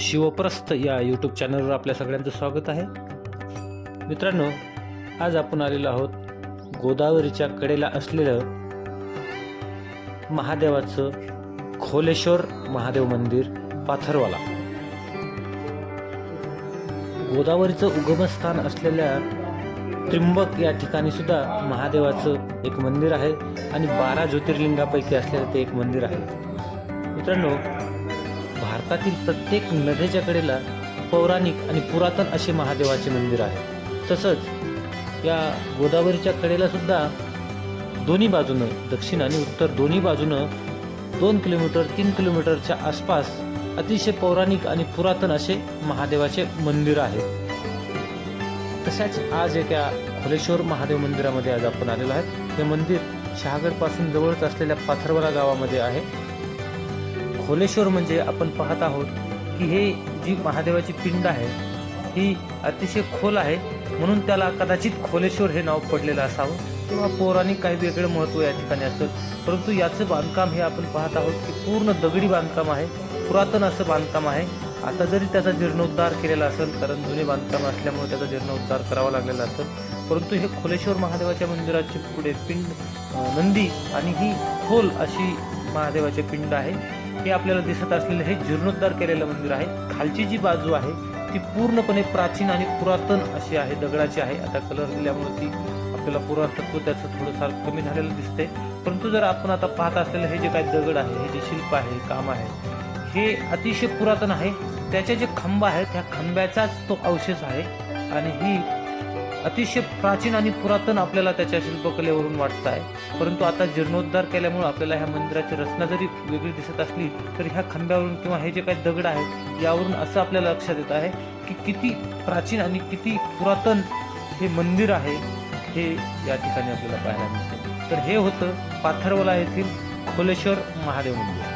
शिवप्रस्थ या यूट्यूब चॅनलवर आपल्या सगळ्यांचं स्वागत आहे. मित्रांनो आज आपण आलेलो आहोत गोदावरीच्या कडेला असलेलं महादेवाचं खोलेश्वर महादेव मंदिर पाथरवाला. गोदावरीचं उगमस्थान असलेल्या त्रिंबक या ठिकाणी सुद्धा महादेवाचं एक मंदिर आहे आणि बारा ज्योतिर्लिंगापैकी असलेलं ते एक मंदिर आहे. मित्रांनो भारतातील प्रत्येक नदीच्या कडेला पौराणिक आणि पुरातन असे महादेवाचे मंदिर आहे. तसंच या गोदावरीच्या कडेला सुद्धा दोन्ही बाजूनं दक्षिण आणि उत्तर दोन्ही बाजूनं दोन किलोमीटर तीन किलोमीटरच्या आसपास अतिशय पौराणिक आणि पुरातन असे महादेवाचे मंदिर आहे. तशाच आज एका खोलेश्वर महादेव मंदिरामध्ये आज आपण आलेलो आहे हे मंदिर शहागडपासून जवळच असलेल्या पाथरवाला गावामध्ये आहे. खोलेश्वर म्हणजे आपण पाहत आहोत की हे जी महादेवाची पिंड आहे ही अतिशय खोल आहे. म्हणून त्याला कदाचित खोलेश्वर हे नाव पडलेलं असावं. किंवा पौराणिक काही वेगळं महत्त्व या ठिकाणी असेल. परंतु याचं बांधकाम हे आपण पाहत आहोत की पूर्ण दगडी बांधकाम आहे. पुरातन असं बांधकाम आहे. आता जरी त्याचा जीर्णोद्धार केलेला असेल कारण जुने बांधकाम असल्यामुळे त्याचा जीर्णोद्धार करावा लागलेला असेल. परंतु हे खोलेश्वर महादेवाच्या मंदिराचे पुढे पिंड नंदी आणि ही खोल अशी महादेवाचे पिंड आहे. हे आपल्याला दिसत असलेलं हे जीर्णोद्धार केलेलं मंदिर आहे. खालची जी बाजू आहे ती पूर्णपणे प्राचीन आणि पुरातन अशी आहे दगडाची आहे. आता कलर दिल्यामुळे ती आपल्याला पुरातत्व त्याचं थोडंफार कमी झालेलं दिसते परंतु जर आपण आता पाहत असलेलं हे जे काय दगड आहे हे जे शिल्प आहे काम आहे हे अतिशय पुरातन आहे. त्याचे जे खांब आहेत त्या खांब्याचाच तो अवशेष आहे. आणि ही अतिशय प्राचीन आणि पुरातन आपल्याला त्याच्या शिल्पकलेवरून वाटत आहे परंतु आता जीर्णोद्धार केल्यामुळे आपल्याला ह्या मंदिराची रचना जरी वेगळी दिसत असली तरी ह्या खांब्यावरून किंवा हे जे काही दगड आहेत यावरून असं आपल्याला लक्षात येत आहे की किती प्राचीन आणि किती पुरातन हे मंदिर आहे हे या ठिकाणी आपल्याला पाहायला मिळते. तर हे होतं पाथरवला येथील खोलेश्वर महादेव मंदिर.